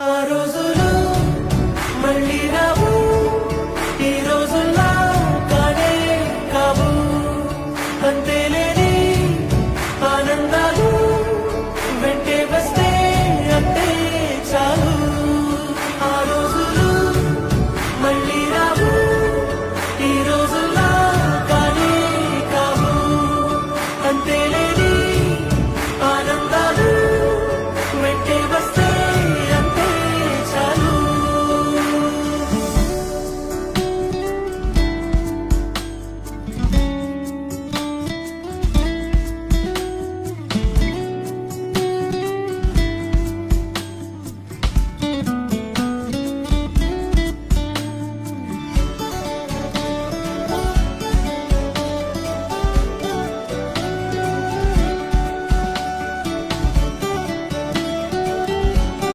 ఆ రోజులు మళ్ళీ రావు. ఈ రోజుల్లో కానే కావు. అంతే